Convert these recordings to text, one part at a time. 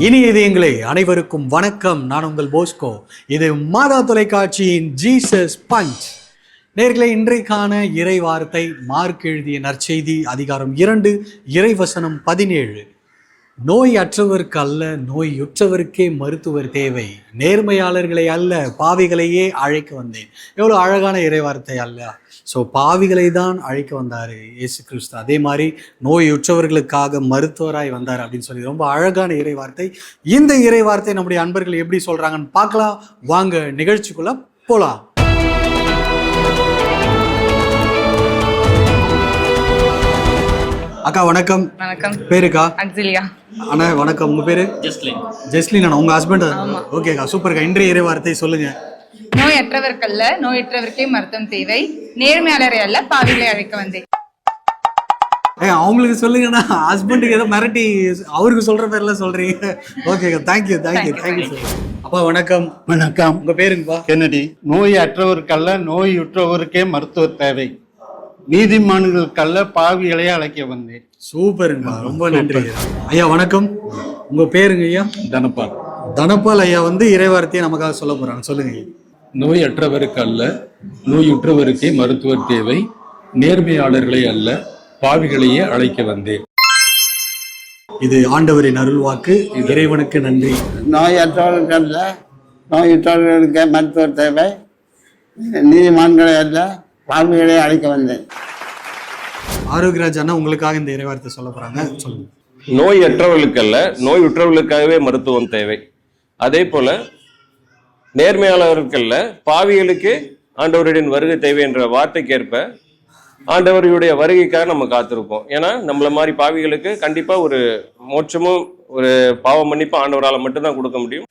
இனி இதயங்களே அனைவருக்கும் வணக்கம். நான் உங்கள் போஸ்கோ. இது மாதா தொலைக்காட்சியின் ஜீசஸ் பஞ்ச். நேர்களை இன்றைக்கான இறை வார்த்தை மார்க் எழுதிய நற்செய்தி அதிகாரம் இரண்டு இறைவசனம் பதினேழு. நோய் அற்றவருக்கு அல்ல நோயுற்றவருக்கே மருத்துவர் தேவை. நேர்மையாளர்களை அல்ல பாவிகளையே அழைக்க வந்தேன். எவ்வளோ அழகான இறைவார்த்தை அல்ல. ஸோ பாவிகளை தான் அழைக்க வந்தார் இயேசு கிறிஸ்து. அதே மாதிரி நோயுற்றவர்களுக்காக மருத்துவராய் வந்தார் அப்படின்னு சொல்லி ரொம்ப அழகான இறைவார்த்தை. இந்த இறைவார்த்தை நம்முடைய அன்பர்கள் எப்படி சொல்கிறாங்கன்னு பார்க்கலாம். வாங்க நிகழ்ச்சிக்குள்ளே போகலாம் அக்கா வணக்கம். வணக்கம். பேருக்கா? அக்ஸிலியா அண்ணா வணக்கம். உங்க பேரு? ஜெஸ்லின். ஜெஸ்லின் அண்ணா உங்க ஹஸ்பண்ட் ஓகேக்கா சூப்பர்க்கா இன்றைய இறை வார்த்தை சொல்லுங்க. நோயற்றவர்க்கல்ல நோயற்றவருக்கே மருத்துவம் தேவை. நேர்மையாளரை அல்ல பாவிகளை அழைக்க வந்தேன். ஏ அவங்களுக்கு சொல்லுங்கண்ணா. ஹஸ்பண்டுக்கு ஏதோ மிரட்டி அவருக்கு சொல்ற பேர்லாம் சொல்றீங்க. ஓகேக்கா தேங்க்யூ தேங்க்யூ தேங்க்யூ சார் அப்பா வணக்கம். வணக்கம். உங்க பேருங்கப்பா. கென்னடி நோய் அற்றவருக்கல்ல நோயுற்றவருக்கே மருத்துவர் தேவை. நீதிமான்களுக்கல்ல பாவிகளை அழைக்க வந்தேன். சூப்பருங்கப்பா ரொம்ப நன்றி. ஐயா வணக்கம். உங்க பேருங்க ஐயா? தனப்பால் தனபால் ஐயா வந்து இறைவார்த்தையை நமக்காக சொல்ல போறாங்க. சொல்லுங்க. ஐயா. நோயற்றவருக்கு அல்ல நோயுற்றவருக்கே மருத்துவர் தேவை நேர்மையாளர்களை அல்ல பாவிகளையே அழைக்க வந்தேன். இது ஆண்டவரின் அருள்வாக்கு. இறைவனுக்கு நன்றி. நோயற்றவர்களுக்கு அல்ல நோயுற்றவர்களுக்கே மருத்துவர் தேவை நீதிமான்களை அல்ல பாவிகளை அழைக்க வந்தேன். ஆரோக்கியராஜ் அண்ணா உங்களுக்காக இந்த இறைவார்த்தை சொல்ல போறாங்க. சொல்லுங்க. நோயற்றவர்களுக்கல்ல நோயுற்றவர்களுக்காகவே மருத்துவம் தேவை. அதே போல நேர்மையாளர்களுக்கல்ல பாவிகளுக்கு ஆண்டவருடைய வருகை தேவை என்ற வார்த்தைக்கேற்ப ஆண்டவருடைய வருகைக்காக நம்ம காத்திருப்போம். ஏன்னா நம்மள மாதிரி பாவிகளுக்கு கண்டிப்பா ஒரு மோட்சமும் ஒரு பாவ மன்னிப்பும் ஆண்டவரால மட்டும்தான் கொடுக்க முடியும்.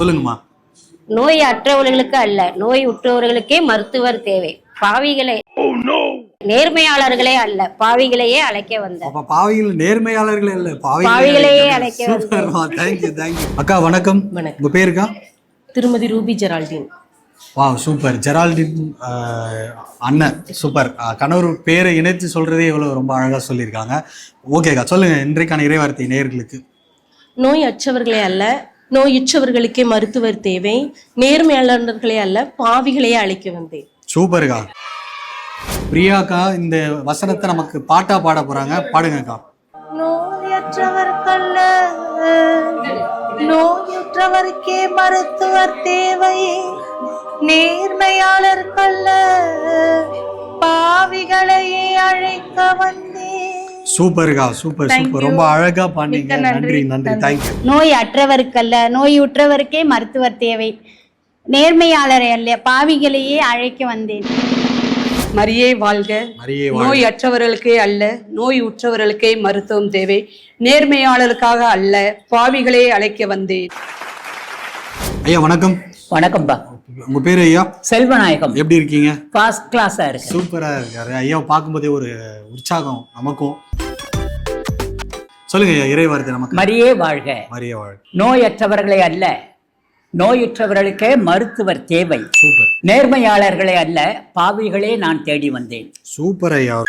சொல்லுங்கம்மா. நோய் அற்றவர்களுக்கு அல்ல நோய் உற்றவர்களுக்கே மருத்துவர் தேவை. பாவிகளை நேர்மையாளர்களே அல்ல பாவிகளையே அழைக்க அப்ப பாவிகள் நேர்மையாளர்கள் இல்ல பாவிகளையே அழைக்க தேங்க்யூ அக்கா வணக்கம். வணக்கம். உங்க பேருக்கா திருமதி ரூபி ஜெரால்டின். வா சூப்பர் ஜெரால்டின் ஆஹ், அண்ணன். சூப்பர் ஆஹ், கணவர் பேரை இணைத்து சொல்றதே எவ்வளவு ரொம்ப அழகா சொல்லியிருக்காங்க. ஓகேக்கா சொல்லுங்க இன்றைக்கான இறைவார்த்தை நேயர்களுக்கு நோய் அற்றவர்களே அல்ல நோயுற்றவர்களுக்கே மருத்துவர் தேவை. நேர்மையாளர்களே அல்ல பாவிகளையே அழைக்க வந்தேன். சூப்பர்க்கா. பிரியாக்கா இந்த வசனத்தை நமக்கு பாட்டா பாட போறாங்க. பாடுங்கக்கா. நோயற்றவர்க்கல்ல நோயுற்றவருக்கே மருத்துவர் தேவை. நேர்மையாளர்க்கல்ல பாவிகளையே அழைக்க வந்தேன். சூப்பர்க்கா சூப்பர் Thank சூப்பர். ரொம்ப அழகா பாண்டீங்க மிக்க நன்றி. நன்றி. தேங்க்யூ நோய் அற்றவருக்கல்ல நோய் உற்றவருக்கே மருத்துவர் தேவை. நேர்மையாளரை அல்ல பாவிகளையே அழைக்க வந்தேன். மரியே வாழ்க. நோய் அற்றவர்களுக்கே அல்ல நோய் உற்றவர்களுக்கே மருத்துவம் தேவை. நேர்மையாளருக்காக அல்ல பாவிகளே அழைக்க வந்தேன். ஐயா வணக்கம். வணக்கம்பா. உங்க பேரு ஐயா? செல்வநாயகம். எப்படி இருக்கீங்க? ஃபர்ஸ்ட் கிளாஸா இருக்கு சூப்பரா இருக்காரு. ஐயா பார்க்கும்போதே ஒரு உற்சாகம் நமக்கும். சொல்லுங்க இறைவார்த்தை நமக்கு. மரியே வாழ்க. மரிய வாழ் நோயற்றவர்களே அல்ல நோயுற்றவர்களுக்கே மருத்துவர் தேவை. சூப்பர். நேர்மையாளர்களே அல்ல பாவிகளே நான் தேடி வந்தேன். சூப்பர் ஐயா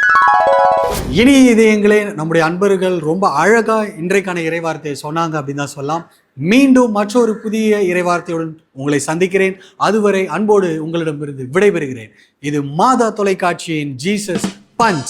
இனி இதயங்களே நம்முடைய அன்பர்கள் ரொம்ப அழகா இன்றைக்கான இறைவார்த்தையை சொன்னாங்க அப்படின்னு தான் சொல்லலாம். மீண்டும் மற்றொரு புதிய இறைவார்த்தையுடன் உங்களை சந்திக்கிறேன். அதுவரை அன்போடு உங்களிடமிருந்து விடைபெறுகிறேன். இது மாதா தொலைக்காட்சியின் ஜீசஸ் பஞ்ச்.